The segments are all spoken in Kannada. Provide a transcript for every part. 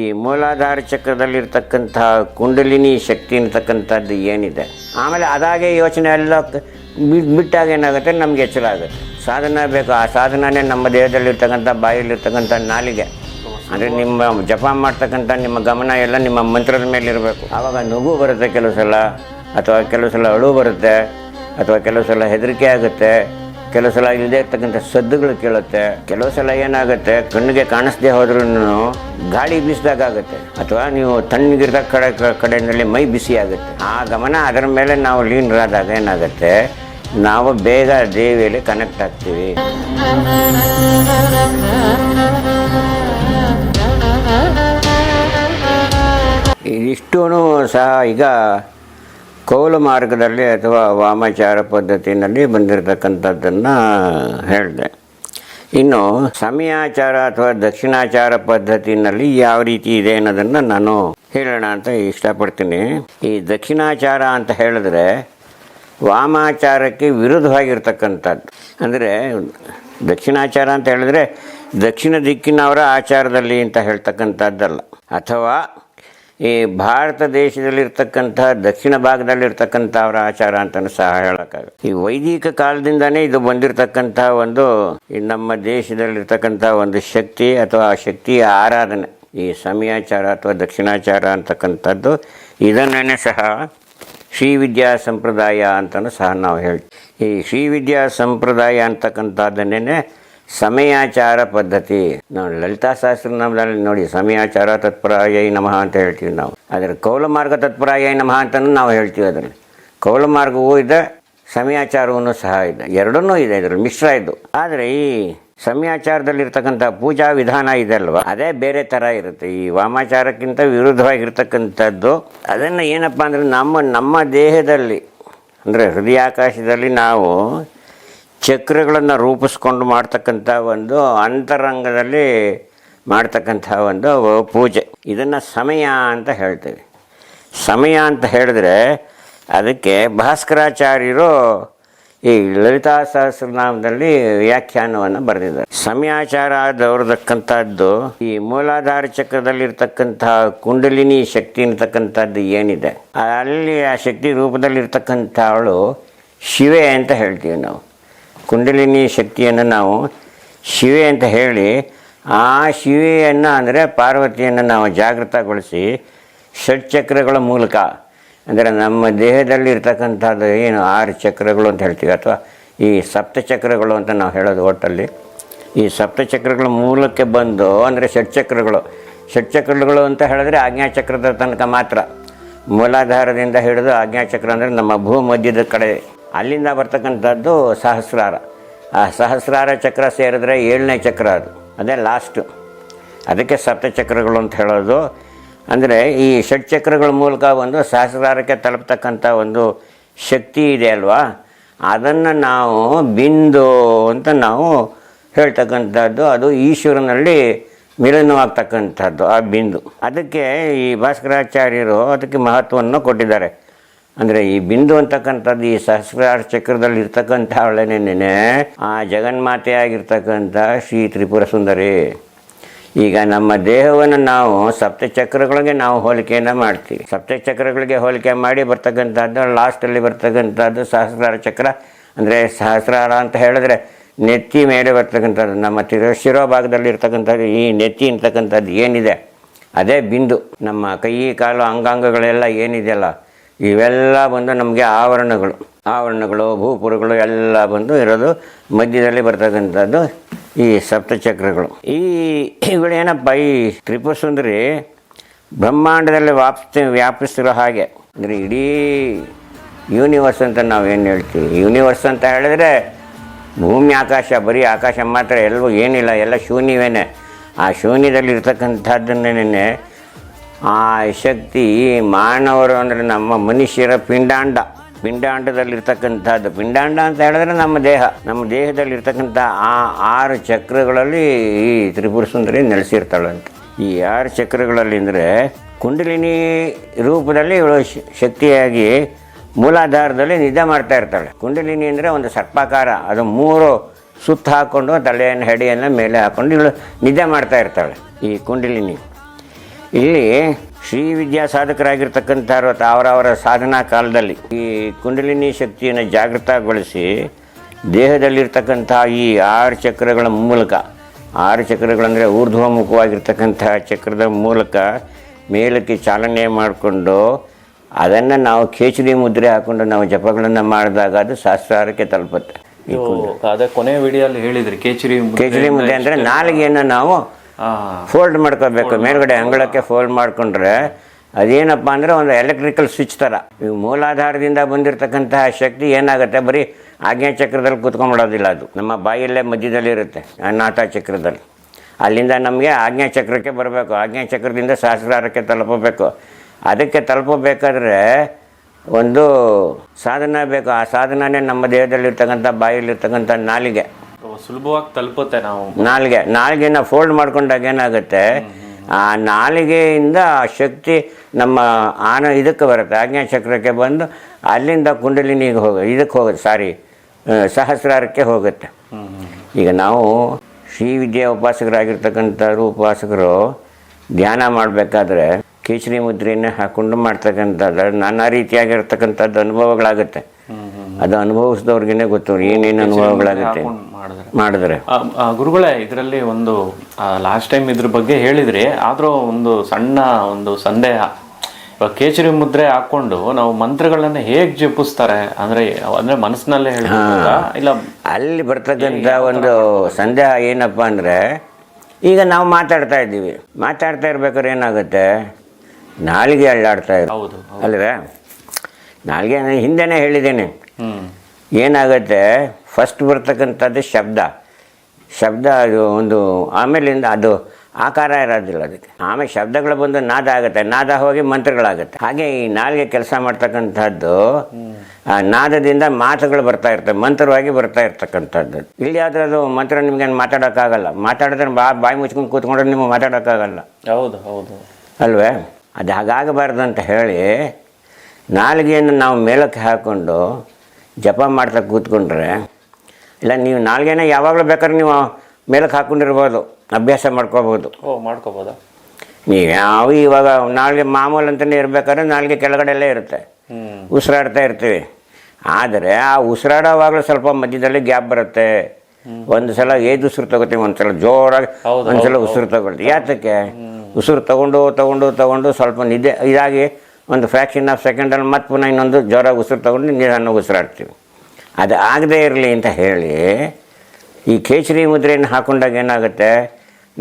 ಈ ಮೂಲಾಧಾರ ಚಕ್ರದಲ್ಲಿರ್ತಕ್ಕಂತಹ ಕುಂಡಲಿನಿ ಶಕ್ತಿ ಅಂತಕ್ಕಂಥದ್ದು ಏನಿದೆ? ಆಮೇಲೆ ಅದಾಗೆ ಯೋಚನೆ ಎಲ್ಲ ಬಿಟ್ಟಾಗ ಏನಾಗುತ್ತೆ? ನಮ್ಗೆ ಎಚ್ಚರ ಆಗುತ್ತೆ. ಸಾಧನ ಬೇಕು. ಆ ಸಾಧನನೇ ನಮ್ಮ ದೇಹದಲ್ಲಿರ್ತಕ್ಕಂಥ ಬಾಯಲ್ಲಿರ್ತಕ್ಕಂಥ ನಾಲಿಗೆ. ಅಂದರೆ ನಿಮ್ಮ ಜಪ ಮಾಡ್ತಕ್ಕಂಥ ನಿಮ್ಮ ಗಮನ ಎಲ್ಲ ನಿಮ್ಮ ಮಂತ್ರದ ಮೇಲೆ ಇರಬೇಕು ಆವಾಗ ನಗು ಬರುತ್ತೆ ಕೆಲವು ಸಲ, ಅಥವಾ ಕೆಲವು ಸಲ ಅಳು ಬರುತ್ತೆ, ಅಥವಾ ಕೆಲವು ಸಲ ಹೆದರಿಕೆ ಆಗುತ್ತೆ. ಕೆಲವು ಸಲ ಇಲ್ಲದೆ ಇರ್ತಕ್ಕಂಥ ಸದ್ದುಗಳು ಕೇಳುತ್ತೆ. ಕೆಲವು ಸಲ ಏನಾಗುತ್ತೆ, ಕಣ್ಣಿಗೆ ಕಾಣಿಸದೆ ಹೋದ್ರೂ ಗಾಳಿ ಬೀಸಿದಾಗ ಆಗುತ್ತೆ. ಅಥವಾ ನೀವು ತಣ್ಣಗಿರ್ದ ಕಡೆ, ಕಡೆಯಲ್ಲಿ ಮೈ ಬಿಸಿ ಆಗುತ್ತೆ. ಆ ಗಮನ ಅದರ ಮೇಲೆ ನಾವು ಲೀನರಾದಾಗ ಏನಾಗುತ್ತೆ, ನಾವು ಬೇಗ ದೇವಿಯಲ್ಲಿ ಕನೆಕ್ಟ್ ಆಗ್ತೀವಿ. ಇಷ್ಟೂ ಸಹ ಈಗ ಕೌಲು ಮಾರ್ಗದಲ್ಲಿ ಅಥವಾ ವಾಮಾಚಾರ ಪದ್ಧತಿಯಲ್ಲಿ ಬಂದಿರತಕ್ಕಂಥದ್ದನ್ನು ಹೇಳಿದೆ. ಇನ್ನು ಸಮಯಾಚಾರ ಅಥವಾ ದಕ್ಷಿಣಾಚಾರ ಪದ್ಧತಿನಲ್ಲಿ ಯಾವ ರೀತಿ ಇದೆ ಅನ್ನೋದನ್ನು ನಾನು ಹೇಳೋಣ ಅಂತ ಇಷ್ಟಪಡ್ತೀನಿ. ಈ ದಕ್ಷಿಣಾಚಾರ ಅಂತ ಹೇಳಿದ್ರೆ ವಾಮಾಚಾರಕ್ಕೆ ವಿರುದ್ಧವಾಗಿರ್ತಕ್ಕಂಥದ್ದು. ಅಂದರೆ ದಕ್ಷಿಣಾಚಾರ ಅಂತ ಹೇಳಿದ್ರೆ ದಕ್ಷಿಣ ದಿಕ್ಕಿನವರ ಆಚಾರದಲ್ಲಿ ಅಂತ ಹೇಳ್ತಕ್ಕಂಥದ್ದಲ್ಲ. ಅಥವಾ ಈ ಭಾರತ ದೇಶದಲ್ಲಿರ್ತಕ್ಕಂಥ, ದಕ್ಷಿಣ ಭಾಗದಲ್ಲಿರ್ತಕ್ಕಂಥ ಅವರ ಆಚಾರ ಅಂತಲೂ ಸಹ ಹೇಳೋಕ್ಕಾಗುತ್ತೆ ಈ ವೈದಿಕ ಕಾಲದಿಂದನೇ ಇದು ಬಂದಿರತಕ್ಕಂಥ ಒಂದು ನಮ್ಮ ದೇಶದಲ್ಲಿರ್ತಕ್ಕಂಥ ಒಂದು ಶಕ್ತಿ ಅಥವಾ ಆ ಶಕ್ತಿಯ ಆರಾಧನೆ. ಈ ಸಮಯಾಚಾರ ಅಥವಾ ದಕ್ಷಿಣಾಚಾರ ಅಂತಕ್ಕಂಥದ್ದು ಇದನ್ನೇ ಸಹ ಶ್ರೀ ವಿದ್ಯಾ ಸಂಪ್ರದಾಯ ಅಂತಲೂ ಸಹ ನಾವು ಹೇಳ್ತೀವಿ. ಈ ಶ್ರೀ ವಿದ್ಯಾ ಸಂಪ್ರದಾಯ ಅಂತಕ್ಕಂಥದ್ದನ್ನೇ ಸಮಯಾಚಾರ ಪದ್ಧತಿ. ನಾವು ಲಲಿತಾ ಸಹಸ್ರನಾಮದಲ್ಲಿ ನೋಡಿ, ಸಮಯಾಚಾರ ತತ್ಪರಾಯ ನಮಃ ಅಂತ ಹೇಳ್ತೀವಿ ನಾವು. ಅದರ ಕೌಲ ಮಾರ್ಗ ತತ್ಪರಾಯ ನಮಃ ಅಂತಲೂ ನಾವು ಹೇಳ್ತೀವಿ ಅದರಲ್ಲಿ ಕೌಲ ಮಾರ್ಗವೂ ಇದೆ, ಸಮಯಾಚಾರವೂ ಸಹ ಇದೆ. ಎರಡನ್ನೂ ಇದೆ ಇದರಲ್ಲಿ, ಮಿಶ್ರ ಇದು. ಆದರೆ ಈ ಸಮಯಾಚಾರದಲ್ಲಿರ್ತಕ್ಕಂಥ ಪೂಜಾ ವಿಧಾನ ಇದೆ ಅಲ್ವಾ? ಅದೇ ಬೇರೆ ಥರ ಇರುತ್ತೆ. ಈ ವಾಮಾಚಾರಕ್ಕಿಂತ ವಿರುದ್ಧವಾಗಿರ್ತಕ್ಕಂಥದ್ದು, ಅದನ್ನು ಏನಪ್ಪ ಅಂದರೆ ನಮ್ಮ ನಮ್ಮ ದೇಹದಲ್ಲಿ, ಅಂದರೆ ಹೃದಯಾಕಾಶದಲ್ಲಿ ನಾವು ಚಕ್ರಗಳನ್ನು ರೂಪಿಸ್ಕೊಂಡು ಮಾಡ್ತಕ್ಕಂಥ ಒಂದು ಅಂತರಂಗದಲ್ಲಿ ಮಾಡ್ತಕ್ಕಂಥ ಒಂದು ಪೂಜೆ. ಇದನ್ನು ಸಮಯ ಅಂತ ಹೇಳ್ತೀವಿ. ಸಮಯ ಅಂತ ಹೇಳಿದ್ರೆ ಅದಕ್ಕೆ ಭಾಸ್ಕರಾಚಾರ್ಯರು ಈ ಲಲಿತಾ ಸಹಸ್ರನಾಮದಲ್ಲಿ ವ್ಯಾಖ್ಯಾನವನ್ನು ಬರೆದಿದ್ದಾರೆ. ಸಮಯಾಚಾರ ಆದವ್ರದಕ್ಕಂಥದ್ದು ಈ ಮೂಲಾಧಾರ ಚಕ್ರದಲ್ಲಿರ್ತಕ್ಕಂತಹ ಕುಂಡಲಿನಿ ಶಕ್ತಿ ಅಂತಕ್ಕಂಥದ್ದು ಏನಿದೆ, ಅಲ್ಲಿ ಆ ಶಕ್ತಿ ರೂಪದಲ್ಲಿರ್ತಕ್ಕಂಥವಳು ಶಿವೆ ಅಂತ ಹೇಳ್ತೀವಿ ನಾವು. ಕುಂಡಲಿನಿ ಶಕ್ತಿಯನ್ನು ನಾವು ಶಿವೆ ಅಂತ ಹೇಳಿ, ಆ ಶಿವೆಯನ್ನು ಅಂದರೆ ಪಾರ್ವತಿಯನ್ನು ನಾವು ಜಾಗೃತಗೊಳಿಸಿ ಷಟ್ಚಕ್ರಗಳ ಮೂಲಕ, ಅಂದರೆ ನಮ್ಮ ದೇಹದಲ್ಲಿ ಇರ್ತಕ್ಕಂಥದ್ದು ಏನು ಆರು ಚಕ್ರಗಳು ಅಂತ ಹೇಳ್ತೀವಿ ಅಥವಾ ಈ ಸಪ್ತಚಕ್ರಗಳು ಅಂತ ನಾವು ಹೇಳೋದು ಒಟ್ಟಲ್ಲಿ. ಈ ಸಪ್ತಚಕ್ರಗಳ ಮೂಲಕ್ಕೆ ಬಂದು ಅಂದರೆ ಷಟ್ಚಕ್ರಗಳು ಷಟ್ಚಕ್ರಗಳು ಅಂತ ಹೇಳಿದ್ರೆ ಆಜ್ಞಾಚಕ್ರದ ತನಕ ಮಾತ್ರ. ಮೂಲಾಧಾರದಿಂದ ಹಿಡಿದು ಆಜ್ಞಾಚಕ್ರ ಅಂದರೆ ನಮ್ಮ ಭೂ ಮಧ್ಯದ ಕಡೆ ಅಲ್ಲಿಂದ ಬರ್ತಕ್ಕಂಥದ್ದು ಸಹಸ್ರಾರ. ಆ ಸಹಸ್ರಾರ ಚಕ್ರ ಸೇರಿದ್ರೆ ಏಳನೇ ಚಕ್ರ ಅದು. ಅದೇ ಲಾಸ್ಟು ಅದಕ್ಕೆ ಸಪ್ತಚಕ್ರಗಳು ಅಂತ ಹೇಳೋದು. ಅಂದರೆ ಈ ಷಟ್ಚಕ್ರಗಳ ಮೂಲಕ ಒಂದು ಸಹಸ್ರಾರಕ್ಕೆ ತಲುಪ್ತಕ್ಕಂಥ ಒಂದು ಶಕ್ತಿ ಇದೆ ಅಲ್ವಾ? ಅದನ್ನು ನಾವು ಬಿಂದು ಅಂತ ನಾವು ಹೇಳ್ತಕ್ಕಂಥದ್ದು. ಅದು ಈಶ್ವರನಲ್ಲಿ ಮಿಲನವಾಗ್ತಕ್ಕಂಥದ್ದು ಆ ಬಿಂದು. ಅದಕ್ಕೆ ಈ ಭಾಸ್ಕರಾಚಾರ್ಯರು ಅದಕ್ಕೆ ಮಹತ್ವವನ್ನು ಕೊಟ್ಟಿದ್ದಾರೆ. ಅಂದರೆ ಈ ಬಿಂದು ಅಂತಕ್ಕಂಥದ್ದು, ಈ ಸಹಸ್ರಾರ ಚಕ್ರದಲ್ಲಿ ಇರ್ತಕ್ಕಂಥ ಆ ಜಗನ್ಮಾತೆ ಆಗಿರ್ತಕ್ಕಂಥ ಶ್ರೀ ತ್ರಿಪುರ ಸುಂದರಿ. ಈಗ ನಮ್ಮ ದೇಹವನ್ನು ನಾವು ಸಪ್ತಚಕ್ರಗಳಿಗೆ ನಾವು ಹೋಲಿಕೆಯನ್ನು ಮಾಡ್ತೀವಿ. ಸಪ್ತಚಕ್ರಗಳಿಗೆ ಹೋಲಿಕೆ ಮಾಡಿ ಬರ್ತಕ್ಕಂಥದ್ದು, ಲಾಸ್ಟಲ್ಲಿ ಬರ್ತಕ್ಕಂಥದ್ದು ಸಹಸ್ರಾರ ಚಕ್ರ. ಅಂದರೆ ಸಹಸ್ರಾರ ಅಂತ ಹೇಳಿದ್ರೆ ನೆತ್ತಿ ಮೇಲೆ ಬರ್ತಕ್ಕಂಥದ್ದು, ನಮ್ಮ ತಿರೋ ಭಾಗದಲ್ಲಿ ಇರ್ತಕ್ಕಂಥದ್ದು ಈ ನೆತ್ತಿ ಅಂತಕ್ಕಂಥದ್ದು ಏನಿದೆ? ಅದೇ ಬಿಂದು. ನಮ್ಮ ಕೈ, ಕಾಲು, ಅಂಗಾಂಗಗಳೆಲ್ಲ ಏನಿದೆಯಲ್ಲ ಇವೆಲ್ಲ ಬಂದು ನಮಗೆ ಆವರಣಗಳು ಆವರಣಗಳು, ಭೂಪುರಗಳು ಎಲ್ಲ ಬಂದು ಇರೋದು ಮಧ್ಯದಲ್ಲಿ ಬರ್ತಕ್ಕಂಥದ್ದು ಈ ಸಪ್ತಚಕ್ರಗಳು. ಈ ಇವುಗಳೇನಪ್ಪ ಈ ತ್ರಿಪುರಸುಂದರಿ ಬ್ರಹ್ಮಾಂಡದಲ್ಲಿ ವ್ಯಾಪಿಸಿ ವ್ಯಾಪಿಸ್ತಿರೋ ಹಾಗೆ. ಅಂದರೆ ಇಡೀ ಯೂನಿವರ್ಸ್ ಅಂತ ನಾವು ಏನು ಹೇಳ್ತೀವಿ? ಯೂನಿವರ್ಸ್ ಅಂತ ಹೇಳಿದ್ರೆ ಭೂಮಿ, ಆಕಾಶ, ಬರೀ ಆಕಾಶ ಮಾತ್ರ, ಎಲ್ಲವೂ ಏನಿಲ್ಲ, ಎಲ್ಲ ಶೂನ್ಯವೇನೆ. ಆ ಶೂನ್ಯದಲ್ಲಿ ಇರ್ತಕ್ಕಂಥದ್ದನ್ನೇ ಆ ಶಕ್ತಿ ಮಾನವರು ಅಂದರೆ ನಮ್ಮ ಮನುಷ್ಯರ ಪಿಂಡಾಂಡ. ಪಿಂಡಾಂಡದಲ್ಲಿರ್ತಕ್ಕಂಥದ್ದು. ಪಿಂಡಾಂಡ ಅಂತ ಹೇಳಿದ್ರೆ ನಮ್ಮ ದೇಹ. ನಮ್ಮ ದೇಹದಲ್ಲಿರ್ತಕ್ಕಂಥ ಆ ಆರು ಚಕ್ರಗಳಲ್ಲಿ ಈ ತ್ರಿಪುರ ಸುಂದರಿ ನೆಲೆಸಿರ್ತಾಳಂತೆ ಈ ಆರು ಚಕ್ರಗಳಲ್ಲಿ ಅಂದರೆ ಕುಂಡಲಿನಿ ರೂಪದಲ್ಲಿ ಇವಳು ಶಕ್ತಿಯಾಗಿ ಮೂಲಾಧಾರದಲ್ಲಿ ನಿದ್ದೆ ಮಾಡ್ತಾ ಇರ್ತಾಳೆ. ಕುಂಡಲಿನಿ ಅಂದರೆ ಒಂದು ಸರ್ಪಾಕಾರ. ಅದು ಮೂರು ಸುತ್ತ ಹಾಕ್ಕೊಂಡು ತಲೆಯನ್ನು, ಹೆಡೆಯನ್ನು ಮೇಲೆ ಹಾಕ್ಕೊಂಡು ಇವಳು ನಿದ್ದೆ ಮಾಡ್ತಾ ಇರ್ತಾಳೆ. ಈ ಕುಂಡಲಿನಿ. ಇಲ್ಲಿ ಶ್ರೀ ವಿದ್ಯಾ ಸಾಧಕರಾಗಿರ್ತಕ್ಕಂಥವ್ರು ಅವರವರ ಸಾಧನಾ ಕಾಲದಲ್ಲಿ ಈ ಕುಂಡಲಿನಿ ಶಕ್ತಿಯನ್ನು ಜಾಗೃತಗೊಳಿಸಿ ದೇಹದಲ್ಲಿರ್ತಕ್ಕಂಥ ಈ ಆರು ಚಕ್ರಗಳ ಮೂಲಕ ಆರು ಚಕ್ರಗಳಂದರೆ ಊರ್ಧ್ವಮುಖವಾಗಿರ್ತಕ್ಕಂಥ ಚಕ್ರದ ಮೂಲಕ ಮೇಲಕ್ಕೆ ಚಾಲನೆ ಮಾಡಿಕೊಂಡು ಅದನ್ನು ನಾವು ಕೇಚರಿ ಮುದ್ರೆ ಹಾಕೊಂಡು ನಾವು ಜಪಗಳನ್ನು ಮಾಡಿದಾಗ ಅದು ಶಾಸ್ತ್ರಾರಕ್ಕೆ ತಲುಪುತ್ತೆ. ಅದೇ ಕೊನೆ ವಿಡಿಯೋ ಹೇಳಿದ್ರಿ ಕೇಚರಿ ಮುದ್ರೆ ಕೇಚರಿ ಮುದ್ರೆ ಅಂದರೆ ನಾಲಿಗೆಯನ್ನು ನಾವು ಫೋಲ್ಡ್ ಮಾಡ್ಕೋಬೇಕು. ಮೇಲ್ಗಡೆ ಅಂಗಳಕ್ಕೆ ಫೋಲ್ಡ್ ಮಾಡಿಕೊಂಡ್ರೆ ಅದೇನಪ್ಪ ಅಂದರೆ ಒಂದು ಎಲೆಕ್ಟ್ರಿಕಲ್ ಸ್ವಿಚ್ ಥರ ಮೂಲಾಧಾರದಿಂದ ಬಂದಿರತಕ್ಕಂತಹ ಶಕ್ತಿ ಏನಾಗುತ್ತೆ? ಬರೀ ಆಜ್ಞಾ ಚಕ್ರದಲ್ಲಿ ಕೂತ್ಕೊಂಡ್ಬಿಡೋದಿಲ್ಲ ಅದು. ನಮ್ಮ ಬಾಯಲ್ಲೇ ಮಧ್ಯದಲ್ಲಿ ಇರುತ್ತೆ ನಾಟ ಚಕ್ರದಲ್ಲಿ. ಅಲ್ಲಿಂದ ನಮಗೆ ಆಜ್ಞಾ ಚಕ್ರಕ್ಕೆ ಬರಬೇಕು. ಆಜ್ಞಾ ಚಕ್ರದಿಂದ ಸಹಸ್ರಾರಕ್ಕೆ ತಲುಪಬೇಕು. ಅದಕ್ಕೆ ತಲುಪಬೇಕಾದ್ರೆ ಒಂದು ಸಾಧನ ಬೇಕು. ಆ ಸಾಧನನೇ ನಮ್ಮ ದೇಹದಲ್ಲಿರ್ತಕ್ಕಂಥ ಬಾಯಲ್ಲಿರ್ತಕ್ಕಂಥ ನಾಲಿಗೆ. ಸುಲಭವಾಗಿ ತಲುಪುತ್ತೆ ನಾವು. ನಾಲ್ಗೆ ನಾಲ್ಗೆನ ಫೋಲ್ಡ್ ಮಾಡ್ಕೊಂಡಾಗ ಏನಾಗುತ್ತೆ? ಆ ನಾಲಿಗೆಯಿಂದ ಆ ಶಕ್ತಿ ನಮ್ಮ ಆನ ಇದಕ್ಕೆ ಬರುತ್ತೆ ಆಜ್ಞಾ ಚಕ್ರಕ್ಕೆ ಬಂದು ಅಲ್ಲಿಂದ ಕುಂಡಲಿನಿಗೆ ಹೋಗ ಇದಕ್ಕೆ ಹೋಗುತ್ತೆ ಸಾರಿ ಸಹಸ್ರಾರಕ್ಕೆ ಹೋಗುತ್ತೆ. ಈಗ ನಾವು ಶ್ರೀ ವಿದ್ಯಾ ಉಪಾಸಕರಾಗಿರ್ತಕ್ಕಂಥವ್ರು ಉಪಾಸಕರು ಧ್ಯಾನ ಮಾಡಬೇಕಾದ್ರೆ ಕೇಸರಿ ಮುದ್ರೆಯನ್ನೇ ಹಾಕ್ಕೊಂಡು ಮಾಡ್ತಕ್ಕಂಥದ್ದು ನಾನಾ ರೀತಿಯಾಗಿರ್ತಕ್ಕಂಥದ್ದು ಅನುಭವಗಳಾಗುತ್ತೆ. ಅದು ಅನುಭವಿಸಿದವ್ರಿಗೇನೆ ಗೊತ್ತು ಏನೇನು ಅನುಭವಗಳಾಗುತ್ತೆ ಮಾಡಿದ್ರೆ. ಗುರುಗಳೇ ಇದರಲ್ಲಿ ಒಂದು ಲಾಸ್ಟ್ ಟೈಮ್ ಇದ್ರ ಬಗ್ಗೆ ಹೇಳಿದ್ರಿ ಆದ್ರೂ ಒಂದು ಸಣ್ಣ ಒಂದು ಸಂದೇಹ. ಇವಾಗ ಕೇಸರಿ ಮುದ್ರೆ ಹಾಕೊಂಡು ನಾವು ಮಂತ್ರಗಳನ್ನ ಹೇಗ್ ಜಪಿಸ್ತಾರೆ ಅಂದ್ರೆ ಅಂದ್ರೆ ಮನಸ್ಸಿನಲ್ಲೇ ಹೇಳ ಇಲ್ಲ ಅಲ್ಲಿ ಬರ್ತಕ್ಕಂಥ ಒಂದು ಸಂದೇಹ ಏನಪ್ಪ ಅಂದ್ರೆ ಈಗ ನಾವು ಮಾತಾಡ್ತಾ ಇದ್ದೀವಿ. ಮಾತಾಡ್ತಾ ಇರ್ಬೇಕಾದ್ರೆ ಏನಾಗುತ್ತೆ? ನಾಲಿಗೆ ಅಳ್ಳಾಡ್ತಾ ಇರು ಹೌದು. ಅಲ್ವೇ? ನಾಲಿಗೆ ನಾನು ಹಿಂದೆನೇ ಹೇಳಿದ್ದೇನೆ. ಏನಾಗುತ್ತೆ? ಫಸ್ಟ್ ಬರ್ತಕ್ಕಂಥದ್ದು ಶಬ್ದ. ಶಬ್ದ ಅದು ಒಂದು ಆಮೇಲಿಂದ ಅದು ಆಕಾರ ಇರೋದಿಲ್ಲ ಅದಕ್ಕೆ. ಆಮೇಲೆ ಶಬ್ದಗಳು ಬಂದು ನಾದ ಆಗುತ್ತೆ ನಾದ ಹೋಗಿ ಮಂತ್ರಗಳಾಗುತ್ತೆ. ಹಾಗೆ ಈ ನಾಲ್ಗೆ ಕೆಲಸ ಮಾಡ್ತಕ್ಕಂಥದ್ದು ಆ ನಾದದಿಂದ ಮಾತುಗಳು ಬರ್ತಾ ಇರ್ತವೆ ಮಂತ್ರವಾಗಿ ಬರ್ತಾ ಇರ್ತಕ್ಕಂಥದ್ದು. ಇಲ್ಲಿ ಆದ್ರೆ ಅದು ಮಂತ್ರ ನಿಮ್ಗೆ ಮಾತಾಡೋಕ್ಕಾಗಲ್ಲ. ಮಾತಾಡಿದ್ರೆ ಬಾ ಬಾಯಿ ಮುಚ್ಕೊಂಡು ಕೂತ್ಕೊಂಡ್ರೆ ನಿಮಗೆ ಮಾತಾಡೋಕ್ಕಾಗಲ್ಲ. ಹೌದು ಹೌದು. ಅಲ್ವೇ? ಅದು ಹಾಗಾಗಬಾರ್ದು ಅಂತ ಹೇಳಿ ನಾಲಿಗೆಯನ್ನು ನಾವು ಮೇಲಕ್ಕೆ ಹಾಕ್ಕೊಂಡು ಜಪ ಮಾಡ್ತಾ ಕೂತ್ಕೊಂಡ್ರೆ ಇಲ್ಲ ನೀವು ನಾಲ್ಗೆನ ಯಾವಾಗಲೂ ಬೇಕಾದ್ರೆ ನೀವು ಮೇಲಕ್ಕೆ ಹಾಕ್ಕೊಂಡಿರ್ಬೋದು ಅಭ್ಯಾಸ ಮಾಡ್ಕೋಬೋದು. ಓ ಮಾಡ್ಕೋಬೋದಾ? ನೀವು ಯಾವ ಇವಾಗ ನಾಲ್ಗೆ ಮಾಮೂಲು ಅಂತಲೇ ಇರಬೇಕಾದ್ರೆ ನಾಲ್ಗೆ ಕೆಳಗಡೆಯಲ್ಲೇ ಇರುತ್ತೆ. ಉಸಿರಾಡ್ತಾ ಇರ್ತೀವಿ. ಆದರೆ ಆ ಉಸಿರಾಡೋವಾಗಲೂ ಸ್ವಲ್ಪ ಮಧ್ಯದಲ್ಲಿ ಗ್ಯಾಪ್ ಬರುತ್ತೆ. ಒಂದು ಸಲ ಏದು ಉಸಿರು ತಗೋತೀವಿ ಒಂದು ಸಲ ಜೋರಾಗಿ ಒಂದ್ಸಲ ಒಂದು ಸಲ ಉಸಿರು ತಗೊಳ್ತೀವಿ. ಯಾತಕ್ಕೆ? ಉಸಿರು ತಗೊಂಡು ತಗೊಂಡು ತಗೊಂಡು ಸ್ವಲ್ಪ ನಿದ್ದೆ ಇದಾಗಿ ಒಂದು ಫ್ರ್ಯಾಕ್ಷನ್ ಆಫ್ ಸೆಕೆಂಡಲ್ಲಿ ಮತ್ತೆ ಪುನಃ ಇನ್ನೊಂದು ಜೋರಾಗಿ ಉಸಿರು ತಗೊಂಡು ನಿಧಾನ ಉಸಿರಾಡ್ತೀವಿ. ಅದು ಆಗದೇ ಇರಲಿ ಅಂತ ಹೇಳಿ ಈ ಕೇಸರಿ ಮುದ್ರೆಯನ್ನು ಹಾಕೊಂಡಾಗ ಏನಾಗುತ್ತೆ?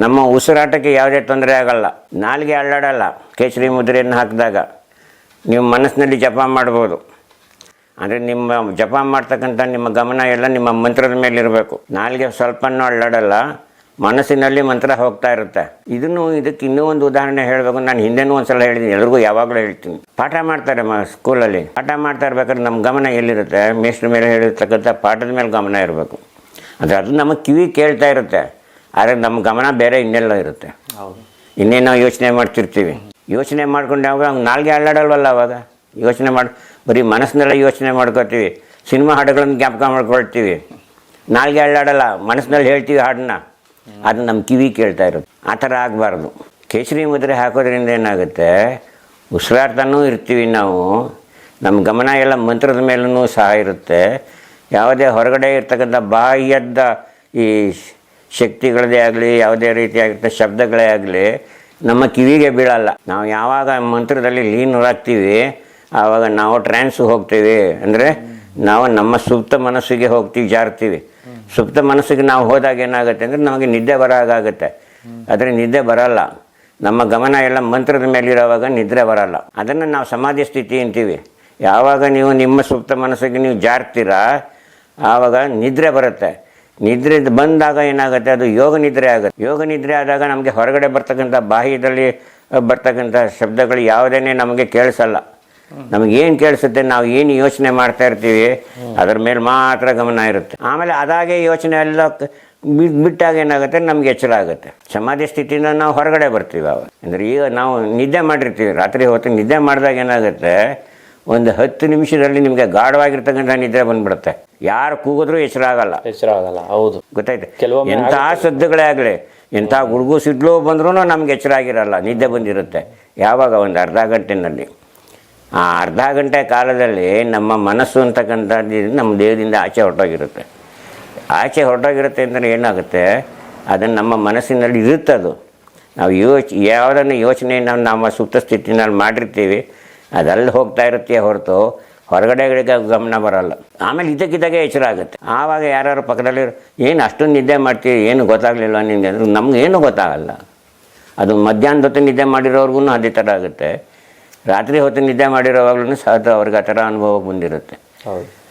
ನಮ್ಮ ಉಸಿರಾಟಕ್ಕೆ ಯಾವುದೇ ತೊಂದರೆ ಆಗಲ್ಲ. ನಾಲಿಗೆ ಅಳ್ಳಾಡಲ್ಲ ಕೇಸರಿ ಮುದ್ರೆಯನ್ನು ಹಾಕಿದಾಗ. ನೀವು ಮನಸ್ಸಿನಲ್ಲಿ ಜಪ ಮಾಡ್ಬೋದು. ಅಂದರೆ ನಿಮ್ಮ ಜಪ ಮಾಡ್ತಕ್ಕಂಥ ನಿಮ್ಮ ಗಮನ ಎಲ್ಲ ನಿಮ್ಮ ಮಂತ್ರದ ಮೇಲೆ ಇರಬೇಕು ನಾಲಿಗೆ ಸ್ವಲ್ಪನೂ ಅಳ್ಳಾಡಲ್ಲ. ಮನಸ್ಸಿನಲ್ಲಿ ಮಂತ್ರ ಹೋಗ್ತಾ ಇರುತ್ತೆ. ಇದನ್ನು ಇದಕ್ಕೆ ಇನ್ನೂ ಒಂದು ಉದಾಹರಣೆ ಹೇಳಬೇಕು. ನಾನು ಹಿಂದೆನೂ ಒಂದ್ಸಲ ಹೇಳಿದ್ದೀನಿ. ಎಲ್ರಿಗೂ ಯಾವಾಗಲೂ ಹೇಳ್ತೀನಿ. ಪಾಠ ಮಾಡ್ತಾರೆ ಮ ಸ್ಕೂಲಲ್ಲಿ. ಪಾಠ ಮಾಡ್ತಾ ಇರ್ಬೇಕಾದ್ರೆ ನಮ್ಮ ಗಮನ ಎಲ್ಲಿರುತ್ತೆ? ಮೇಷ್ಟ್ರ ಮೇಲೆ ಹೇಳಿರ್ತಕ್ಕಂಥ ಪಾಠದ ಮೇಲೆ ಗಮನ ಇರಬೇಕು. ಅಂದರೆ ಅದು ನಮ್ಮ ಕಿವಿ ಕೇಳ್ತಾ ಇರುತ್ತೆ. ಆದರೆ ನಮ್ಮ ಗಮನ ಬೇರೆ ಇನ್ನೆಲ್ಲ ಇರುತ್ತೆ. ಹೌದು. ಇನ್ನೇನೋ ಯೋಚನೆ ಮಾಡ್ತಿರ್ತೀವಿ. ಯೋಚನೆ ಮಾಡ್ಕೊಂಡು ಯಾವಾಗ ನಾಲ್ಗೆ ಅಲ್ಲಾಡಲ್ವಲ್ಲ ಅವಾಗ? ಯೋಚನೆ ಮಾಡಿ ಬರೀ ಮನಸ್ಸಿನಲ್ಲೇ ಯೋಚನೆ ಮಾಡ್ಕೋತೀವಿ. ಸಿನಿಮಾ ಹಾಡುಗಳನ್ನು ಜ್ಞಾಪಕ ಮಾಡ್ಕೊಳ್ತೀವಿ. ನಾಲ್ಗೆ ಅಲ್ಲಾಡಲ್ಲ. ಮನಸ್ಸಿನಲ್ಲಿ ಹೇಳ್ತೀವಿ ಹಾಡನ್ನ. ಅದು ನಮ್ಮ ಕಿವಿ ಕೇಳ್ತಾ ಇರುತ್ತೆ ಆ ಥರ ಆಗಬಾರ್ದು. ಕೇಸರಿ ಮುದ್ರೆ ಹಾಕೋದ್ರಿಂದ ಏನಾಗುತ್ತೆ? ಉಸಿರಾಡ್ತಾನೂ ಇರ್ತೀವಿ ನಾವು. ನಮ್ಮ ಗಮನ ಎಲ್ಲ ಮಂತ್ರದ ಮೇಲೂ ಸಹ ಇರುತ್ತೆ. ಯಾವುದೇ ಹೊರಗಡೆ ಇರ್ತಕ್ಕಂಥ ಬಾಹ್ಯದ ಈ ಶಕ್ತಿಗಳದೇ ಆಗಲಿ, ಯಾವುದೇ ರೀತಿಯಾಗಿರ್ತ ಶಬ್ದಗಳೇ ಆಗಲಿ, ನಮ್ಮ ಕಿವಿಗೆ ಬೀಳಲ್ಲ. ನಾವು ಯಾವಾಗ ಮಂತ್ರದಲ್ಲಿ ಲೀನರಾಗ್ತೀವಿ ಆವಾಗ ನಾವು ಟ್ರಾನ್ಸ್ ಹೋಗ್ತೀವಿ. ಅಂದರೆ ನಾವು ನಮ್ಮ ಸುಪ್ತ ಮನಸ್ಸಿಗೆ ಹೋಗ್ತೀವಿ, ಜಾರ್ತೀವಿ. ಸುಪ್ತ ಮನಸ್ಸಿಗೆ ನಾವು ಹೋದಾಗ ಏನಾಗುತ್ತೆ ಅಂದರೆ ನಮಗೆ ನಿದ್ದೆ ಬರೋ ಹಾಗಾಗುತ್ತೆ ಆದರೆ ನಿದ್ದೆ ಬರಲ್ಲ. ನಮ್ಮ ಗಮನ ಎಲ್ಲ ಮಂತ್ರದ ಮೇಲಿರೋವಾಗ ನಿದ್ರೆ ಬರಲ್ಲ. ಅದನ್ನು ನಾವು ಸಮಾಧಿ ಸ್ಥಿತಿ ಅಂತೀವಿ. ಯಾವಾಗ ನೀವು ನಿಮ್ಮ ಸುಪ್ತ ಮನಸ್ಸಿಗೆ ನೀವು ಜಾರ್ತೀರಾ, ಆವಾಗ ನಿದ್ರೆ ಬರುತ್ತೆ. ನಿದ್ರೆ ಬಂದಾಗ ಏನಾಗುತ್ತೆ, ಅದು ಯೋಗ ನಿದ್ರೆ ಆಗುತ್ತೆ. ಯೋಗ ನಿದ್ರೆ ಆದಾಗ ನಮಗೆ ಹೊರಗಡೆ ಬರ್ತಕ್ಕಂಥ ಬಾಹ್ಯದಲ್ಲಿ ಬರ್ತಕ್ಕಂಥ ಶಬ್ದಗಳು ಯಾವುದೇ ನಮಗೆ ಕೇಳಿಸಲ್ಲ. ನಮಗೇನು ಕೇಳಿಸುತ್ತೆ? ನಾವು ಏನು ಯೋಚನೆ ಮಾಡ್ತಾ ಇರ್ತೀವಿ? ಅದ್ರ ಮೇಲೆ ಮಾತ್ರ ಗಮನ ಇರುತ್ತೆ. ಆಮೇಲೆ ಅದಾಗೆ ಯೋಚನೆ ಎಲ್ಲ ಬಿಟ್ಟಾಗ ಏನಾಗುತ್ತೆ? ನಮ್ಗೆ ಎಚ್ಚರ ಆಗುತ್ತೆ. ಸಮಾಧಿ ಸ್ಥಿತಿಯಿಂದ ನಾವು ಹೊರಗಡೆ ಬರ್ತೀವಿ ಅವಾಗ ಅಂದರೆ ಈಗ ನಾವು ನಿದ್ದೆ ಮಾಡಿರ್ತೀವಿ. ರಾತ್ರಿ ಹೊತ್ತು ನಿದ್ದೆ ಮಾಡಿದಾಗ ಏನಾಗುತ್ತೆ? ಒಂದು ಹತ್ತು ನಿಮಿಷದಲ್ಲಿ ನಿಮಗೆ ಗಾಢವಾಗಿರ್ತಕ್ಕಂಥ ನಿದ್ರೆ ಬಂದ್ಬಿಡುತ್ತೆ. ಯಾರು ಕೂಗಿದ್ರು ಹೆಸರಾಗಲ್ಲ ಆಗಲ್ಲ. ಎಚರ ಆಗಲ್ಲ. ಹೌದು. ಗೊತ್ತಾಯ್ತು? ಕೆಲವೊಮ್ಮೆ ಎಂಥ ಸದ್ದುಗಳೇ ಆಗಲಿ ಎಂಥ ಗುಡುಗು ಸಿಡ್ಲು ಬಂದ್ರೂ ನಮ್ಗೆ ಎಚ್ಚರಾಗಿರಲ್ಲ ನಿದ್ದೆ ಬಂದಿರುತ್ತೆ. ಯಾವಾಗ? ಒಂದು ಅರ್ಧ ಗಂಟೆನಲ್ಲಿ. ಆ ಅರ್ಧ ಗಂಟೆ ಕಾಲದಲ್ಲಿ ನಮ್ಮ ಮನಸ್ಸು ಅಂತಕ್ಕಂಥದ್ದು ನಮ್ಮ ದೇಹದಿಂದ ಆಚೆ ಹೊರಟೋಗಿರುತ್ತೆ. ಆಚೆ ಹೊರಟೋಗಿರುತ್ತೆ ಅಂದರೆ ಏನಾಗುತ್ತೆ? ಅದನ್ನು ನಮ್ಮ ಮನಸ್ಸಿನಲ್ಲಿ ಇರುತ್ತೆ ಅದು ನಾವು ಯೋಚ್, ಯಾವುದನ್ನು ಯೋಚನೆ ನಾವು ನಮ್ಮ ಸುಪ್ತ ಸ್ಥಿತಿನಲ್ಲಿ ಮಾಡಿರ್ತೀವಿ, ಅದಲ್ಲಿ ಹೋಗ್ತಾ ಇರುತ್ತೆ ಹೊರತು ಹೊರಗಡೆಗಳಿಗೆ ಗಮನ ಬರಲ್ಲ. ಆಮೇಲೆ ಇದ್ದಕ್ಕಿದ್ದಾಗೆ ಎಚ್ಚರ ಆಗುತ್ತೆ ಆವಾಗ ಯಾರು ಪಕ್ಕದಲ್ಲಿ ಏನು ಅಷ್ಟೊಂದು ನಿದ್ದೆ ಮಾಡ್ತೀವಿ ಏನು ಗೊತ್ತಾಗಲಿಲ್ಲ ನಿಮಗೆ ಅಂದ್ರೆ ನಮ್ಗೆ ಏನೂ ಗೊತ್ತಾಗಲ್ಲ. ಅದು ಮಧ್ಯಾಹ್ನದ ಹೊತ್ತು ನಿದ್ದೆ ಮಾಡಿರೋರ್ಗು ಅದೇ ಥರ ಆಗುತ್ತೆ. ರಾತ್ರಿ ಹೊತ್ತು ನಿದ್ದೆ ಮಾಡಿರೋವಾಗ್ಲೂ ಸಹ ಅವ್ರಿಗೆ ಆ ಥರ ಅನುಭವ ಬಂದಿರುತ್ತೆ.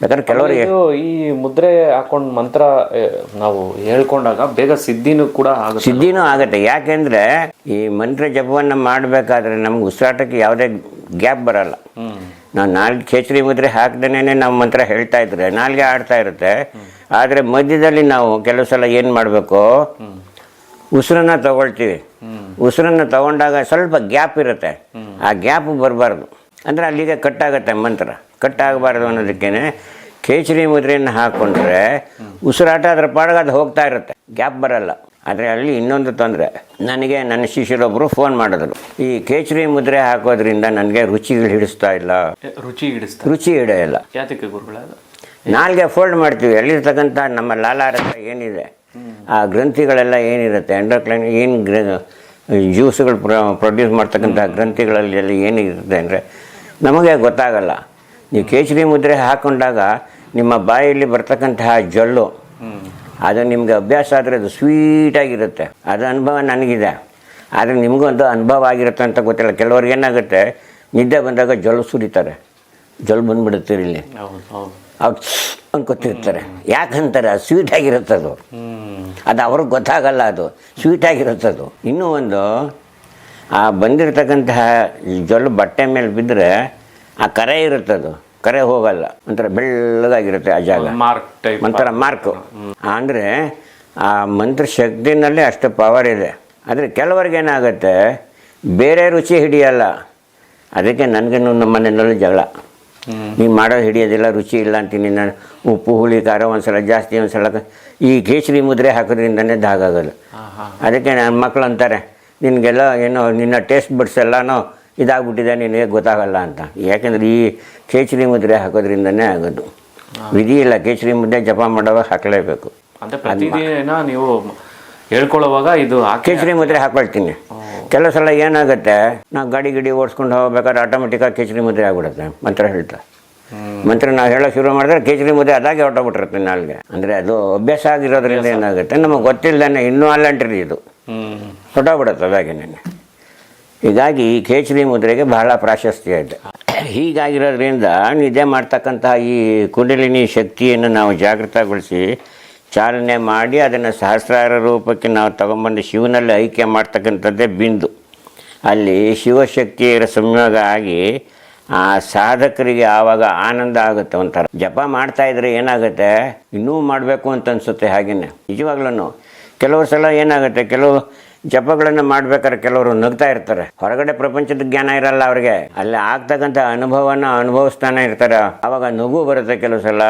ಯಾಕಂದ್ರೆ ಕೆಲವರಿಗೆ ಈ ಮುದ್ರೆ ಹಾಕೊಂಡು ಮಂತ್ರ ನಾವು ಹೇಳ್ಕೊಂಡಾಗ ಬೇಗ ಸಿದ್ಧಿನೂ ಕೂಡ ಸಿದ್ಧಿನೂ ಆಗುತ್ತೆ. ಯಾಕೆಂದ್ರೆ ಈ ಮಂತ್ರ ಜಪವನ್ನು ಮಾಡಬೇಕಾದ್ರೆ ನಮ್ಗೆ ಉಸಿರಾಟಕ್ಕೆ ಯಾವುದೇ ಗ್ಯಾಪ್ ಬರಲ್ಲ. ನಾವು ನಾಲ್ಕು ಕೇಸರಿ ಮುದ್ರೆ ಹಾಕ್ದೇನೆ ನಾವು ಮಂತ್ರ ಹೇಳ್ತಾ ಇದ್ರೆ ನಾಲ್ಗೆ ಆಡ್ತಾ ಇರುತ್ತೆ. ಆದರೆ ಮಧ್ಯದಲ್ಲಿ ನಾವು ಕೆಲವು ಸಲ ಏನು ಮಾಡಬೇಕು ಉಸಿರನ್ನ ತಗೊಳ್ತೀವಿ. ಉಸಿರನ್ನ ತಗೊಂಡಾಗ ಸ್ವಲ್ಪ ಗ್ಯಾಪ್ ಇರುತ್ತೆ. ಆ ಗ್ಯಾಪ್ ಬರಬಾರ್ದು. ಅಂದರೆ ಅಲ್ಲಿಗೆ ಕಟ್ಟಾಗುತ್ತೆ ಮಂತ್ರ. ಕಟ್ಟಾಗಬಾರ್ದು ಅನ್ನೋದಕ್ಕೇನೆ ಕೇಸರಿ ಮುದ್ರೆಯನ್ನು ಹಾಕ್ಕೊಂಡ್ರೆ ಉಸಿರಾಟ ಅದ್ರ ಪಾಡಗ ಅದು ಹೋಗ್ತಾ ಇರುತ್ತೆ. ಗ್ಯಾಪ್ ಬರಲ್ಲ. ಆದರೆ ಅಲ್ಲಿ ಇನ್ನೊಂದು ತೊಂದರೆ. ನನಗೆ ನನ್ನ ಶಿಷ್ಯರೊಬ್ಬರು ಫೋನ್ ಮಾಡಿದ್ರು. ಈ ಕೇಸರಿ ಮುದ್ರೆ ಹಾಕೋದ್ರಿಂದ ನನಗೆ ರುಚಿಗಳು ಹಿಡಿಸ್ತಾ ಇಲ್ಲ. ರುಚಿ ಹಿಡಿಸ್ತಾ ರುಚಿ ಹಿಡಿಯಲ್ಲ. ಗುರುಗಳ ನಾಲ್ಗೆ ಫೋಲ್ಡ್ ಮಾಡ್ತೀವಿ. ಅಲ್ಲಿರ್ತಕ್ಕಂಥ ನಮ್ಮ ಲಾಲಾರಸ ಏನಿದೆ? ಆ ಗ್ರಂಥಿಗಳೆಲ್ಲ ಏನಿರುತ್ತೆ? ಎಂಡೋಕ್ಲೈನ್ ಏನು ಗ್ರ ಜ್ಯೂಸ್ಗಳು ಪ್ರೊಡ್ಯೂಸ್ ಮಾಡ್ತಕ್ಕಂಥ ಗ್ರಂಥಿಗಳಲ್ಲಿ ಎಲ್ಲ ಏನಿರುತ್ತೆ ಅಂದರೆ ನಮಗೆ ಗೊತ್ತಾಗಲ್ಲ. ನೀವು ಕೇಸರಿ ಮುದ್ರೆ ಹಾಕೊಂಡಾಗ ನಿಮ್ಮ ಬಾಯಲ್ಲಿ ಬರ್ತಕ್ಕಂತಹ ಜೊಲ್ಲು ಅದು ನಿಮಗೆ ಅಭ್ಯಾಸ ಆದರೆ ಅದು ಸ್ವೀಟಾಗಿರುತ್ತೆ. ಅದು ಅನುಭವ ನನಗಿದೆ. ಆದರೆ ನಿಮಗೂ ಒಂದು ಅನುಭವ ಆಗಿರುತ್ತೆ ಅಂತ ಗೊತ್ತಿಲ್ಲ. ಕೆಲವ್ರಿಗೆ ಏನಾಗುತ್ತೆ? ನಿದ್ದೆ ಬಂದಾಗ ಜೊಲ್ಲು ಸುರಿತಾರೆ. ಜೊಲ್ಲು ಬಂದ್ಬಿಡುತ್ತೆ ಇಲ್ಲಿ. ಹೌದು ಅನ್ಕೋತಿರ್ತಾರೆ ಯಾಕಂತಾರೆ ಅದು ಸ್ವೀಟ್ ಆಗಿರುತ್ತೆ ಅದು. ಅದು ಅವ್ರಿಗೆ ಗೊತ್ತಾಗಲ್ಲ ಅದು. ಸ್ವೀಟ್ ಆಗಿರುತ್ತೆ ಅದು. ಇನ್ನೂ ಒಂದು ಆ ಬಂದಿರತಕ್ಕಂತಹ ಜೊಲ್ಲು ಬಟ್ಟೆ ಮೇಲೆ ಬಿದ್ದರೆ ಆ ಕರೆ ಇರುತ್ತೆ ಅದು. ಕರೆ ಹೋಗಲ್ಲ. ಒಂಥರ ಬೆಳ್ಳಗಾಗಿರುತ್ತೆ ಆ ಜಾಗ. ಮಾರ್ಕ್ ಒಂಥರ ಮಾರ್ಕು. ಅಂದರೆ ಆ ಮಂತ್ರ ಶಕ್ತಿನಲ್ಲಿ ಅಷ್ಟು ಪವರ್ ಇದೆ. ಆದರೆ ಕೆಲವರಿಗೆ ಏನಾಗುತ್ತೆ? ಬೇರೆ ರುಚಿ ಹಿಡಿಯಲ್ಲ. ಅದಕ್ಕೆ ನನಗೆ ನಮ್ಮ ಮನೆಯಲ್ಲಿ ಜಗಳ. ನೀನು ಮಾಡೋದು ಹಿಡಿಯೋದಿಲ್ಲ ರುಚಿ ಇಲ್ಲ ಅಂತೀನಿ. ನಾನು ಉಪ್ಪು ಹುಳಿ ಖಾರ ಒಂದ್ಸಲ ಜಾಸ್ತಿ ಒಂದ್ಸಲ. ಈ ಕೇಸರಿ ಮುದ್ರೆ ಹಾಕೋದ್ರಿಂದನೇ ದಾಗಾಗೋದು ಅದಕ್ಕೆ ನನ್ನ ಮಕ್ಕಳು ಅಂತಾರೆ ನಿನಗೆಲ್ಲ ಏನೋ ನಿನ್ನ ಟೇಸ್ಟ್ ಬಡ್ಸ್ ಎಲ್ಲನೂ ಇದಾಗ್ಬಿಟ್ಟಿದೆ ನಿನಗೆ ಗೊತ್ತಾಗಲ್ಲ ಅಂತ. ಯಾಕೆಂದ್ರೆ ಈ ಕೇಸರಿ ಮುದ್ರೆ ಹಾಕೋದ್ರಿಂದನೇ ಆಗೋದು. ವಿಧಿ ಇಲ್ಲ ಕೇಸರಿ ಮುದ್ದೆ ಜಪ ಮಾಡೋವಾಗ ಹಾಕಲೇಬೇಕು. ಅಂದರೆ ಪ್ರತಿದಿನ ನೀವು ಹೇಳ್ಕೊಳ್ಳುವಾಗ ಇದು ಕಿಚಡಿ ಮುದ್ರೆ ಹಾಕೊಳ್ತೀನಿ ಕೆಲವು ಸಲ ಏನಾಗುತ್ತೆ ನಾವು ಗಾಡಿ ಗಿಡಿ ಓಡಿಸ್ಕೊಂಡು ಹೋಗ್ಬೇಕಾದ್ರೆ ಆಟೋಮೆಟಿಕ್ಕಾಗಿ ಕಿಚಡಿ ಮುದ್ರೆ ಆಗ್ಬಿಡುತ್ತೆ ಮಂತ್ರ ಹೇಳ್ತಾ. ಮಂತ್ರ ನಾವು ಹೇಳೋ ಶುರು ಮಾಡಿದ್ರೆ ಕಿಚಡಿ ಮುದ್ರೆ ಅದಾಗೆ ಹೊಟ್ಟೋಗ್ಬಿಟ್ಟಿರುತ್ತೆ ನಾಲ್ಗೆ. ಅಂದರೆ ಅದು ಅಭ್ಯಾಸ ಆಗಿರೋದ್ರಿಂದ ಏನಾಗುತ್ತೆ ನಮಗೆ ಗೊತ್ತಿಲ್ಲದೇ ಇನ್ನೂ ಅಲ್ಲಂಟ್ರಿ ಇದು. ಹೊಟ್ಟೋಗ್ಬಿಡುತ್ತೆ ಅದಾಗೆ ನೆನೆ ಹೀಗಾಗಿ ಈ ಕೇಚರಿ ಮುದ್ರೆಗೆ ಬಹಳ ಪ್ರಾಶಸ್ತ್ಯ ಇದೆ. ಹೀಗಾಗಿರೋದ್ರಿಂದ ನಿದ್ದೆ ಮಾಡ್ತಕ್ಕಂತಹ ಈ ಕುಂಡಲಿನಿ ಶಕ್ತಿಯನ್ನು ನಾವು ಜಾಗೃತಗೊಳಿಸಿ ಚಾಲನೆ ಮಾಡಿ ಅದನ್ನು ಸಹಸ್ರಾರ ರೂಪಕ್ಕೆ ನಾವು ತಗೊಂಬಂದು ಶಿವನಲ್ಲಿ ಐಕ್ಯ ಮಾಡ್ತಕ್ಕಂಥದ್ದೇ ಬಿಂದು. ಅಲ್ಲಿ ಶಿವಶಕ್ತಿಯರ ಸಂಯೋಗ ಆಗಿ ಆ ಸಾಧಕರಿಗೆ ಆವಾಗ ಆನಂದ ಆಗುತ್ತೆ ಒಂಥರ. ಜಪ ಮಾಡ್ತಾ ಇದ್ರೆ ಏನಾಗುತ್ತೆ? ಇನ್ನೂ ಮಾಡಬೇಕು ಅಂತ ಅನಿಸುತ್ತೆ ಹಾಗೆಯೇ ನಿಜವಾಗ್ಲೂ ಕೆಲವು ಸಲ ಏನಾಗುತ್ತೆ? ಕೆಲವು ಜಪಗಳನ್ನು ಮಾಡ್ಬೇಕಾದ್ರೆ ಕೆಲವರು ನಗ್ತಾ ಇರ್ತಾರೆ. ಹೊರಗಡೆ ಪ್ರಪಂಚದ ಜ್ಞಾನ ಇರಲ್ಲ ಅವ್ರಿಗೆ. ಅಲ್ಲಿ ಆಗ್ತಕ್ಕಂಥ ಅನುಭವನ ಅನುಭವಿಸ್ತಾನೆ ಇರ್ತಾರೆ. ಆವಾಗ ನಗು ಬರುತ್ತೆ ಕೆಲವು ಸಲ,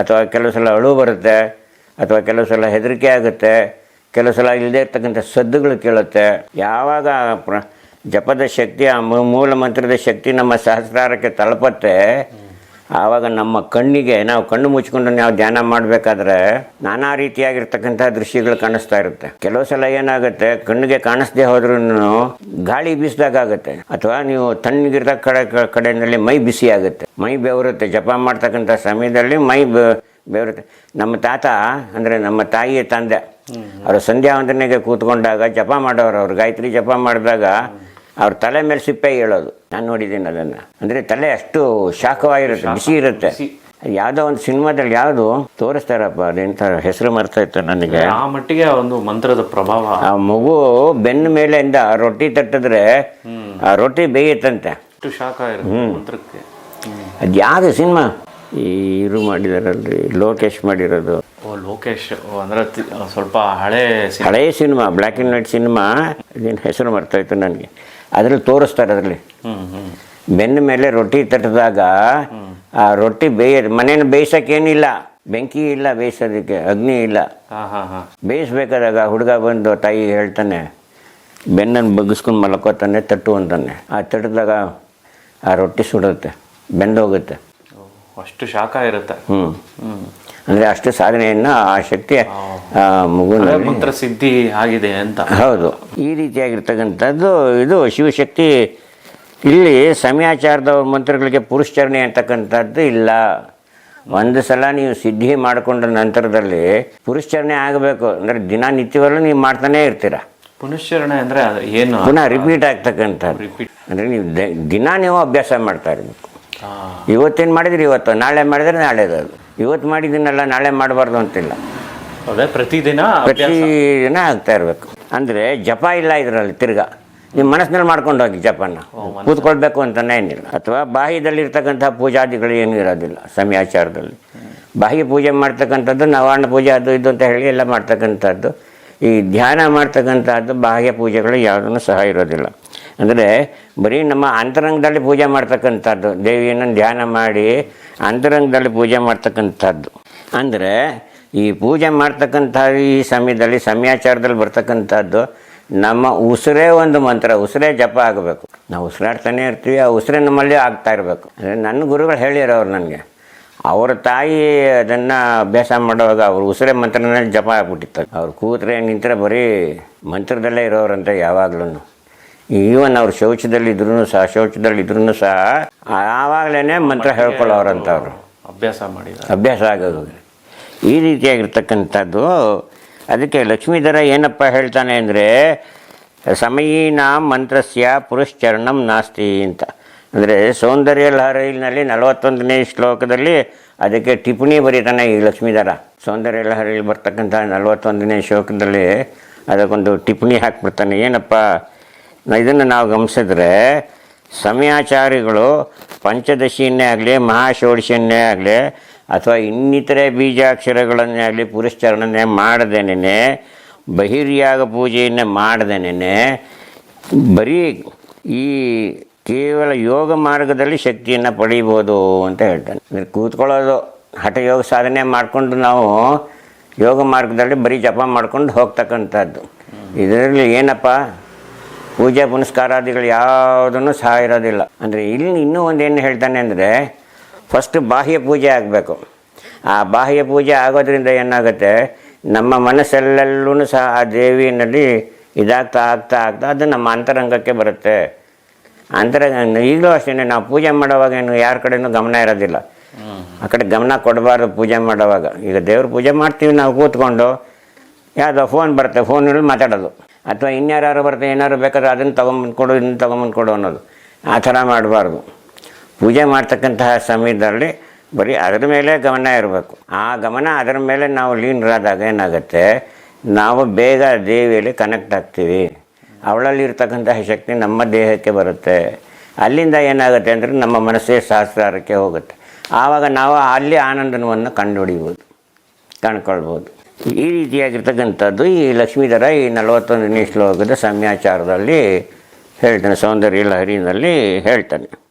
ಅಥವಾ ಕೆಲವು ಸಲ ಅಳು ಬರುತ್ತೆ. ಅಥವಾ ಕೆಲವು ಸಲ ಹೆದರಿಕೆ ಆಗುತ್ತೆ, ಕೆಲವು ಸಲ ಇಲ್ಲದೇ ಇರ್ತಕ್ಕಂಥ ಸದ್ದುಗಳು ಕೇಳುತ್ತೆ. ಯಾವಾಗ ಪ್ರ, ಜಪದ ಶಕ್ತಿ, ಆ ಮೂಲ ಮಂತ್ರದ ಶಕ್ತಿ ನಮ್ಮ ಸಹಸ್ರಾರಕ್ಕೆ ತಲುಪತ್ತೆ, ಆವಾಗ ನಮ್ಮ ಕಣ್ಣಿಗೆ, ನಾವು ಕಣ್ಣು ಮುಚ್ಕೊಂಡು ನಾವು ಧ್ಯಾನ ಮಾಡಬೇಕಾದ್ರೆ ನಾನಾ ರೀತಿಯಾಗಿರ್ತಕ್ಕಂಥ ದೃಶ್ಯಗಳು ಕಾಣಿಸ್ತಾ ಇರುತ್ತೆ. ಕೆಲವು ಸಲ ಏನಾಗುತ್ತೆ, ಕಣ್ಣಿಗೆ ಕಾಣಿಸ್ದೇ ಹೋದ್ರೂ ಗಾಳಿ ಬೀಸಿದಾಗ ಆಗುತ್ತೆ, ಅಥವಾ ನೀವು ತಣ್ಣಗಿರ್ದ ಕಡೆ ಕಡೆಯಲ್ಲಿ ಮೈ ಬಿಸಿ ಆಗುತ್ತೆ ಮೈ ಬೆವರುತ್ತೆ. ಜಪ ಮಾಡ್ತಕ್ಕಂಥ ಸಮಯದಲ್ಲಿ ಮೈ ಬೆ- ಬೆವರುತ್ತೆ ನಮ್ಮ ತಾತ ಅಂದರೆ ನಮ್ಮ ತಾಯಿಯ ತಂದೆ ಅವರು ಸಂಧ್ಯಾ ವಂದನೆಗೆ ಕೂತ್ಕೊಂಡಾಗ ಜಪ ಮಾಡೋರು ಅವ್ರು ಗಾಯತ್ರಿ ಜಪ ಮಾಡಿದಾಗ ಅವ್ರ ತಲೆ ಮೇಲೆ ಸಿಪ್ಪೆ ಹೇಳೋದು ನಾನು ನೋಡಿದ್ದೀನಿ ಅದನ್ನು. ಅಂದರೆ ತಲೆ ಅಷ್ಟು ಶಾಖವಾಗಿರುತ್ತೆ ಬಿಸಿ ಇರುತ್ತೆ. ಯಾವುದೋ ಒಂದು ಸಿನಿಮಾದಲ್ಲಿ ಯಾವುದು ತೋರಿಸ್ತಾರಪ್ಪ ಅದೆಂಥ ಹೆಸರು ಮರ್ತಾ ಇತ್ತು ನನಗೆ. ಆ ಮಟ್ಟಿಗೆ ಒಂದು ಮಂತ್ರದ ಪ್ರಭಾವ. ಆ ಮಗು ಬೆನ್ನ ಮೇಲೆಯಿಂದ ರೊಟ್ಟಿ ತಟ್ಟಿದ್ರೆ ಆ ರೊಟ್ಟಿ ಬೇಯುತ್ತಂತೆ. ಶಾಖ ಇರುತ್ತೆ ಮಂತ್ರಕ್ಕೆ. ಅದು ಯಾವುದು ಸಿನಿಮಾ? ಈ ಇರು ಮಾಡಿದಾರಲ್ರಿ ಲೋಕೇಶ್ ಮಾಡಿರೋದು. ಓ ಲೋಕೇಶ್. ಓ, ಅಂದ್ರೆ ತಿ- ಸ್ವಲ್ಪ ಹಳೆ ಹಳೆ ಹಳೆಯ cinema black and white cinema ಇದೇನು ಹೆಸರು ಮರ್ತಾಯಿತ್ತು ನನಗೆ. ಅದ್ರಲ್ಲಿ ತೋರಿಸ್ತಾರೆ ಅದರಲ್ಲಿ. ಹ್ಮ್ ಹ್ಮ್. ಬೆನ್ನ ಮೇಲೆ ರೊಟ್ಟಿ ತಟ್ಟಿದಾಗ ಆ ರೊಟ್ಟಿ ಬೇಯ ಮನೇನ ಬೇಯಿಸೋಕ್ಕೇನಿಲ್ಲ. ಬೆಂಕಿ ಇಲ್ಲ ಬೇಯಿಸೋದಕ್ಕೆ ಅಗ್ನಿ ಇಲ್ಲ. ಹಾ ಹಾ ಹಾ. ಬೇಯಿಸ್ಬೇಕಾದಾಗ ಹುಡುಗ ಬಂದು ತಾಯಿ ಹೇಳ್ತಾನೆ ಬೆನ್ನನ್ನು ಬಗ್ಗಿಸ್ಕೊಂಡು ಮಲ್ಕೋತಾನೆ ತಟ್ಟು ಅಂತಾನೆ. ಆ ತಟ್ಟಿದಾಗ ಆ ರೊಟ್ಟಿ ಸುಡುತ್ತೆ ಬೆಂದೋಗುತ್ತೆ. ಅಷ್ಟು ಶಾಖ ಇರುತ್ತೆ. ಹ್ಮ್. ಅಂದರೆ ಅಷ್ಟು ಸಾಧನೆಯನ್ನು ಆ ಶಕ್ತಿ ಅದೇ ಮಂತ್ರ ಸಿದ್ಧಿ ಆಗಿದೆ ಅಂತ. ಹೌದು. ಈ ರೀತಿಯಾಗಿರ್ತಕ್ಕಂಥದ್ದು ಇದು ಶಿವಶಕ್ತಿ ಇಲ್ಲಿ ಸಮಯಾಚಾರದ ಮಂತ್ರಗಳಿಗೆ ಪುರುಷಚರಣೆ ಅಂತಕ್ಕಂಥದ್ದು ಇಲ್ಲ. ಒಂದು ಸಲ ನೀವು ಸಿದ್ಧಿ ಮಾಡಿಕೊಂಡ ನಂತರದಲ್ಲಿ ಪುರುಷಚರಣೆ ಆಗಬೇಕು. ಅಂದರೆ ದಿನನಿತ್ಯವಲ್ಲೂ ನೀವು ಮಾಡ್ತಾನೇ ಇರ್ತೀರ. ಪುನಶ್ಚರಣೆ ಅಂದ್ರೆ ಏನು? ಪುನಃ ರಿಪೀಟ್ ಆಗ್ತಕ್ಕಂಥ ರಿಪೀಟ್ ಅಂದರೆ ನೀವು ದಿನ ನೀವು ಅಭ್ಯಾಸ ಮಾಡ್ತಾ ಇರಬೇಕು. ಇವತ್ತೇನು ಮಾಡಿದ್ರೆ ಇವತ್ತು? ನಾಳೆ ಮಾಡಿದ್ರೆ ನಾಳೆದು ಅದು. ಇವತ್ತು ಮಾಡಿದ್ದೀನಲ್ಲ ನಾಳೆ ಮಾಡಬಾರ್ದು ಅಂತಿಲ್ಲ. ಅದೇ ಪ್ರತಿದಿನ ಪ್ರತಿದಿನ ದಿನ ಆಗ್ತಾ ಇರಬೇಕು. ಅಂದರೆ ಜಪ ಇಲ್ಲ ಇದರಲ್ಲಿ ತಿರ್ಗಾ. ನಿಮ್ಮ ಮನಸ್ಸಿನಲ್ಲಿ ಮಾಡ್ಕೊಂಡು ಹೋಗಿ ಜಪನ. ಕೂತ್ಕೊಳ್ಬೇಕು ಅಂತ ಏನಿಲ್ಲ. ಅಥವಾ ಬಾಹ್ಯದಲ್ಲಿರ್ತಕ್ಕಂಥ ಪೂಜಾದಿಗಳು ಏನೂ ಇರೋದಿಲ್ಲ ಸಮಯಾಚಾರದಲ್ಲಿ. ಬಾಹ್ಯ ಪೂಜೆ ಮಾಡ್ತಕ್ಕಂಥದ್ದು ನವಾರ್ಣ ಪೂಜೆ ಅದು ಇದು ಅಂತ ಹೇಳಿ ಎಲ್ಲ ಮಾಡ್ತಕ್ಕಂಥದ್ದು. ಈ ಧ್ಯಾನ ಮಾಡ್ತಕ್ಕಂಥದ್ದು ಬಾಹ್ಯ ಪೂಜೆಗಳು ಯಾವುದೂ ಸಹ ಇರೋದಿಲ್ಲ. ಅಂದರೆ ಬರೀ ನಮ್ಮ ಅಂತರಂಗದಲ್ಲಿ ಪೂಜೆ ಮಾಡ್ತಕ್ಕಂಥದ್ದು. ದೇವಿಯನ್ನು ಧ್ಯಾನ ಮಾಡಿ ಅಂತರಂಗದಲ್ಲಿ ಪೂಜೆ ಮಾಡ್ತಕ್ಕಂಥದ್ದು. ಅಂದರೆ ಈ ಪೂಜೆ ಮಾಡ್ತಕ್ಕಂಥ ಈ ಸಮಯದಲ್ಲಿ, ಸಮಯಾಚಾರದಲ್ಲಿ ಬರ್ತಕ್ಕಂಥದ್ದು ನಮ್ಮ ಉಸಿರೇ ಒಂದು ಮಂತ್ರ, ಉಸಿರೇ ಜಪ ಆಗಬೇಕು. ನಾವು ಉಸಿರಾಡ್ತಾನೆ ಇರ್ತೀವಿ, ಆ ಉಸಿರೇ ನಮ್ಮಲ್ಲಿ ಆಗ್ತಾ ಇರಬೇಕು. ಅಂದರೆ ನನ್ನ ಗುರುಗಳು ಹೇಳಿರೋರು ನನಗೆ, ಅವರ ತಾಯಿ ಅದನ್ನು ಅಭ್ಯಾಸ ಮಾಡುವಾಗ ಅವರು ಉಸಿರೇ ಮಂತ್ರನೇ ಜಪ ಆಗ್ಬಿಟ್ಟಿತ್ತು. ಅವ್ರು ಕೂತ್ರೆ ನಿಂತರೆ ಬರೀ ಮಂತ್ರದಲ್ಲೇ ಇರೋರಂತೆ ಯಾವಾಗ್ಲೂ ಈವನ್ ಅವ್ರು ಶೌಚದಲ್ಲಿದ್ರು ಸಹ ಶೌಚದಲ್ಲಿದ್ರೂ ಸಹ ಆವಾಗಲೇ ಮಂತ್ರ ಹೇಳ್ಕೊಳ್ಳೋರಂಥವ್ರು. ಅಭ್ಯಾಸ ಮಾಡಿ ಅಭ್ಯಾಸ ಆಗೋದು. ಈ ರೀತಿಯಾಗಿರ್ತಕ್ಕಂಥದ್ದು ಅದಕ್ಕೆ ಲಕ್ಷ್ಮೀಧರ ಏನಪ್ಪ ಹೇಳ್ತಾನೆ ಅಂದರೆ ಸಮಯೀನ ಮಂತ್ರಸ್ಯ ಪುರುಶ್ಚರಣಂ ನಾಸ್ತಿ ಅಂತ. ಅಂದರೆ ಸೌಂದರ್ಯ ಲಹರಿನಲ್ಲಿ ನಲವತ್ತೊಂದನೇ ಶ್ಲೋಕದಲ್ಲಿ ಅದಕ್ಕೆ ಟಿಪ್ಪಣಿ ಬರೀತಾನೆ ಈ ಲಕ್ಷ್ಮೀಧರ. ಸೌಂದರ್ಯ ಲಹರಿಯಲ್ಲಿ ಬರ್ತಕ್ಕಂಥ ನಲವತ್ತೊಂದನೇ ಶ್ಲೋಕದಲ್ಲಿ ಅದಕ್ಕೊಂದು ಟಿಪ್ಪಣಿ ಹಾಕಿಬಿಡ್ತಾನೆ. ಏನಪ್ಪ? ಇದನ್ನು ನಾವು ಗಮನಿಸಿದ್ರೆ ಸಮಯಾಚಾರಿಗಳು ಪಂಚದಶಿಯನ್ನೇ ಆಗಲಿ, ಮಹಾಷೋಡಶಿಯನ್ನೇ ಆಗಲಿ, ಅಥವಾ ಇನ್ನಿತರೆ ಬೀಜಾಕ್ಷರಗಳನ್ನೇ ಆಗಲಿ ಪುರಸ್ಚರಣೆ ಮಾಡದೇನೆ ಬಹಿರ್ಯಾಗ ಪೂಜೆಯನ್ನೇ ಮಾಡದೇನೆ ಬರೀ ಈ ಕೇವಲ ಯೋಗ ಮಾರ್ಗದಲ್ಲಿ ಶಕ್ತಿಯನ್ನು ಪಡೀಬೋದು ಅಂತ ಹೇಳ್ತಾನೆ. ಅಂದ್ರೆ ಕೂತ್ಕೊಳ್ಳೋದು ಹಠಯೋಗ ಸಾಧನೆ ಮಾಡಿಕೊಂಡು ನಾವು ಯೋಗ ಮಾರ್ಗದಲ್ಲಿ ಬರೀ ಜಪ ಮಾಡ್ಕೊಂಡು ಹೋಗ್ತಕ್ಕಂಥದ್ದು. ಇದರಲ್ಲಿ ಏನಪ್ಪ? ಪೂಜೆ ಪುನಸ್ಕಾರಾದಿಗಳು ಯಾವುದನ್ನು ಸಹ ಇರೋದಿಲ್ಲ. ಅಂದರೆ ಇಲ್ಲಿ ಇನ್ನೂ ಏನು ಹೇಳ್ತಾನೆ ಅಂದರೆ ಫಸ್ಟ್ ಬಾಹ್ಯ ಪೂಜೆ ಆಗಬೇಕು. ಆ ಬಾಹ್ಯ ಪೂಜೆ ಆಗೋದ್ರಿಂದ ಏನಾಗುತ್ತೆ? ನಮ್ಮ ಮನಸ್ಸೆಲ್ಲೆಲ್ಲೂ ಸಹ ಆ ದೇವಿಯಲ್ಲಿ ಇದಾಗ್ತಾ ಆಗ್ತಾ ಆಗ್ತಾ ಅದು ನಮ್ಮ ಅಂತರಂಗಕ್ಕೆ ಬರುತ್ತೆ. ಅಂತರಂಗ, ಈಗಲೂ ಅಷ್ಟೇ ನಾವು ಪೂಜೆ ಮಾಡೋವಾಗ ಏನು ಯಾರ ಕಡೆಯೂ ಗಮನ ಇರೋದಿಲ್ಲ. ಆ ಕಡೆ ಗಮನ ಕೊಡಬಾರ್ದು ಪೂಜೆ ಮಾಡೋವಾಗ. ಈಗ ದೇವ್ರ ಪೂಜೆ ಮಾಡ್ತೀವಿ, ನಾವು ಕೂತ್ಕೊಂಡು, ಯಾವುದೋ ಫೋನ್ ಬರುತ್ತೆ ಫೋನಲ್ಲಿ ಮಾತಾಡೋದು. ಅಥವಾ ಇನ್ಯಾರು ಬರ್ತಾರೆ ಏನಾರು ಬೇಕಾದ್ರೆ ಅದನ್ನು ತೊಗೊಂಬಂದು ಕೊಡು, ಇದನ್ನು ತೊಗೊಂಬಂದು ಕೊಡು ಅನ್ನೋದು. ಆ ಥರ ಮಾಡಬಾರ್ದು. ಪೂಜೆ ಮಾಡ್ತಕ್ಕಂತಹ ಸಮಯದಲ್ಲಿ ಬರೀ ಅದರ ಮೇಲೆ ಗಮನ ಇರಬೇಕು. ಆ ಗಮನ ಅದರ ಮೇಲೆ ನಾವು ಲೀನರಾದಾಗ ಏನಾಗುತ್ತೆ? ನಾವು ಬೇಗ ದೇವಿಯಲ್ಲಿ ಕನೆಕ್ಟ್ ಆಗ್ತೀವಿ. ಅವಳಲ್ಲಿ ಇರ್ತಕ್ಕಂತಹ ಶಕ್ತಿ ನಮ್ಮ ದೇಹಕ್ಕೆ ಬರುತ್ತೆ. ಅಲ್ಲಿಂದ ಏನಾಗುತ್ತೆ ಅಂದರೆ ನಮ್ಮ ಮನಸ್ಸೇ ಸಹಸ್ರಾರಕ್ಕೆ ಹೋಗುತ್ತೆ. ಆವಾಗ ನಾವು ಅಲ್ಲಿ ಆನಂದನವನ್ನು ಕಂಡುಹಿಡಿಬೋದು ಕಾಣ್ಕೊಳ್ಬೋದು ಈ ರೀತಿಯಾಗಿರ್ತಕ್ಕಂಥದ್ದು ಈ ಲಕ್ಷ್ಮೀಧರ ಈ ನಲವತ್ತೊಂದನೇ ಶ್ಲೋಕದ ಸಮ್ಯಾಚಾರದಲ್ಲಿ ಹೇಳ್ತಾನೆ ಸೌಂದರ್ಯ ಲಹರಿನಲ್ಲಿ ಹೇಳ್ತಾನೆ.